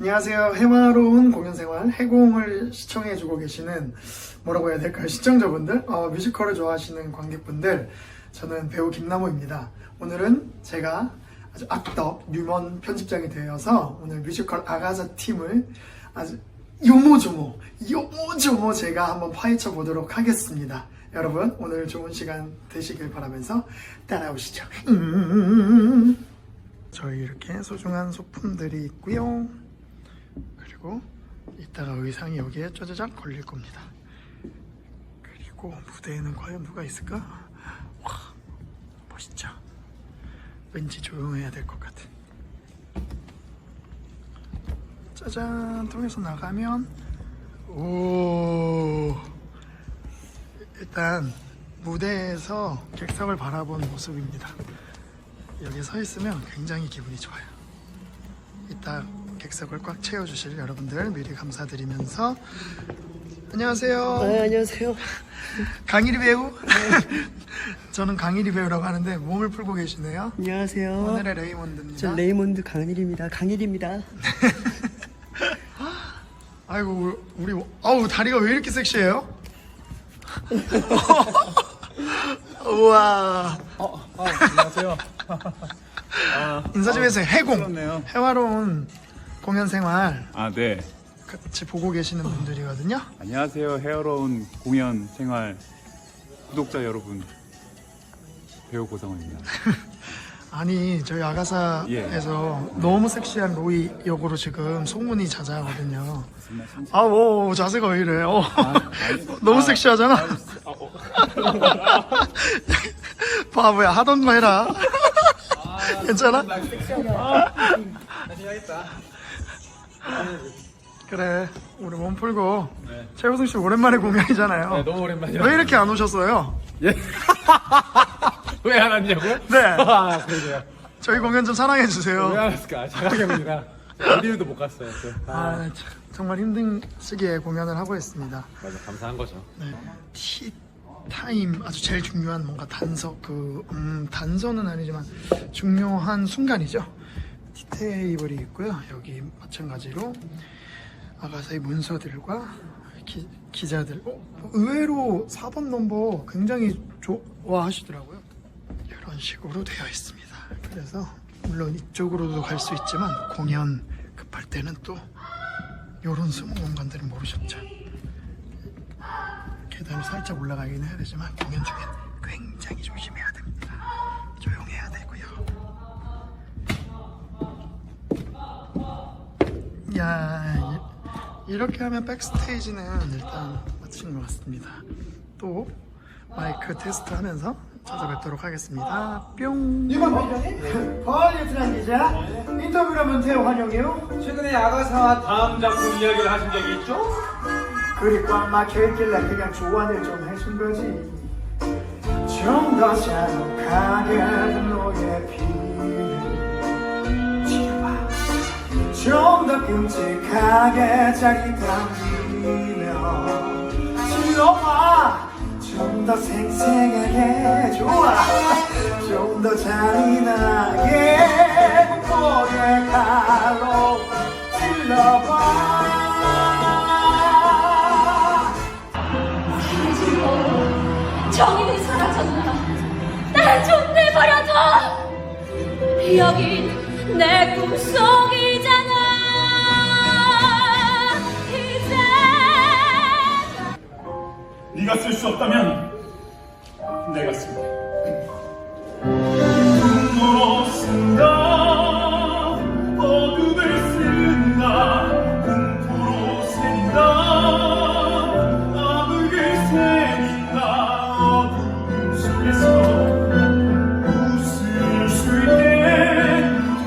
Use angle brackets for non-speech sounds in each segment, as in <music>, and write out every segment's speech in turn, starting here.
안녕하세요. 해화로운 공연생활 해공을 시청해주고 계시는 뭐라고 해야 될까요? 시청자분들, 어, 뮤지컬을 좋아하시는 관객분들, 저는 배우 김남호입니다. 오늘은 제가 아주 악덕 뉴먼 편집장이 되어서 오늘 뮤지컬 아가자 팀을 아주 요모조모, 요모조모 제가 한번 파헤쳐 보도록 하겠습니다. 여러분, 오늘 좋은 시간 되시길 바라면서 따라오시죠. 음. 저희 이렇게 소중한 소품들이 있고요. 그리고 이따가 의상이 여기에 짜자작 걸릴 겁니다. 그리고 무대에는 과연 누가 있을까? 와, 멋있죠? 왠지 조용해야 될 것 같은. 짜잔, 통해서 나가면 오 일단 무대에서 객석을 바라본 모습입니다. 여기 서 있으면 굉장히 기분이 좋아요. 이따 객석을 꽉 채워주실 여러분들 미리 감사드리면서 안녕하세요. 네, 안녕하세요. 강일이 배우. <laughs> 저는 강일이 배우라고 하는데 몸을 풀고 계시네요. 안녕하세요. 오늘의 레이몬드입니다. 저 레이몬드 강일입니다. 강일입니다. <laughs> 아이고 우리 아우 다리가 왜 이렇게 섹시해요? <laughs> 우와 어, 아, 안녕하세요. 아, 인사 좀 해주세요. 해공 그렇네요. 해화로운 공연 생활 아, 네. 같이 보고 계시는 분들이거든요. 안녕하세요. 헤어로운 공연 생활 구독자 여러분. 배우 고상원입니다. 아니 저희 아가사에서 너무 섹시한 로이 역으로 지금 소문이 자자하거든요. 아오 자세가 왜 이래? 어. 너무 섹시하잖아. 바보야 하던 거 해라. 괜찮아? 그래 우리 몸 풀고 최호승 씨 오랜만에 공연이잖아요. 네, 너무 오랜만이라. 왜 이렇게 안 오셨어요? 예. <laughs> 왜 안 왔냐고요? 네. <laughs> 아, 그러게요. 저희 공연 좀 사랑해 주세요. 왜 안 왔을까? 자가격이라 어디도 못 갔어요. 또. 아, 아, 참, 정말 힘든 시기에 공연을 하고 있습니다. 맞아, 감사한 거죠. 네. 티 타임 아주 제일 중요한 뭔가 단서 그 음, 단서는 아니지만 중요한 순간이죠. 티 테이블이 있고요. 여기 마찬가지로 아가사의 문서들과 기, 기자들 어, 의외로 4번 넘버 굉장히 좋아하시더라고요. 이런 식으로 되어 있습니다. 그래서 물론 이쪽으로도 갈 수 있지만 공연 급할 때는 또 이런 공간들은 모르셨죠. 계단을 살짝 올라가긴 해야 되지만 공연 중엔 굉장히 조심해야 됩니다. 야 이- 이렇게 하면 백스테이지는 일단 마친 것 같습니다. 또 마이크 테스트 하면서 찾아뵙도록 하겠습니다. 뿅. 이번 반장님, 버얼리트란 기자 인터뷰를 한번 태워 환영해요. 최근에 아가사와 다음 작품 이야기를 하신 적이 있죠? 글이 꽉 막혀있길래 그냥 조언을 좀 해준 거지 좀더 잔혹하 끔찍하게 자기 당기며 질러봐 좀더 생생하게 좋아 좀 더 잔인하게 고개 칼로 찔러봐 정의는 사라졌나? 날 좀 내버려둬! 여긴 내 꿈속이 네가 쓸 수 없다면 내가 쓸게. 분노로 쓴다 어둠을 쓴다 공포로 샌다 암흑을 새긴다 어둠 속에서 웃을 수 있게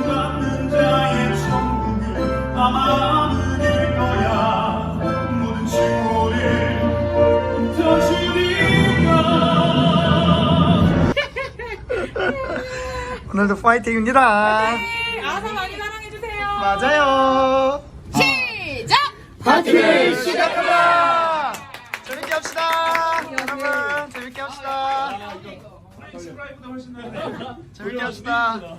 남는 자의 천국은 아마 오늘도 파이팅입니다. 아사 많이 사랑해주세요. 맞아요. 시작! 파티를 시작하자. 재밌게 합시다. 여러분 재밌게 합시다. 재밌게 합시다.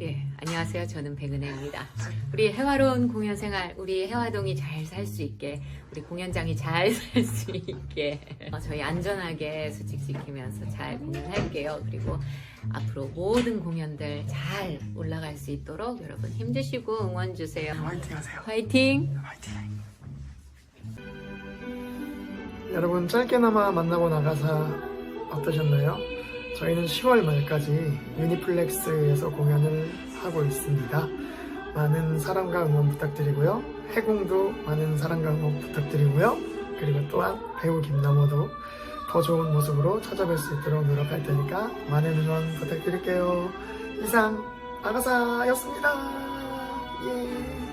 예, 안녕하세요. 저는 백은혜입니다. 우리 해화로운 공연 생활, 우리 해화동이 잘 살 수 있게, 우리 공연장이 잘 살 수 있게, 어, 저희 안전하게 수칙 지키면서 잘 공연할게요. 그리고 앞으로 모든 공연들 잘 올라갈 수 있도록 여러분 힘주시고 응원 주세요. 화이팅 하세요. 화이팅! 여러분 짧게나마 만나고 나가사 어떠셨나요? 저희는 10월 말까지 유니플렉스에서 공연을 하고 있습니다. 많은 사랑과 응원 부탁드리고요. 해공도 많은 사랑과 응원 부탁드리고요. 그리고 또한 배우 김남호도 더 좋은 모습으로 찾아뵐 수 있도록 노력할 테니까 많은 응원 부탁드릴게요. 이상 아가사였습니다. 예.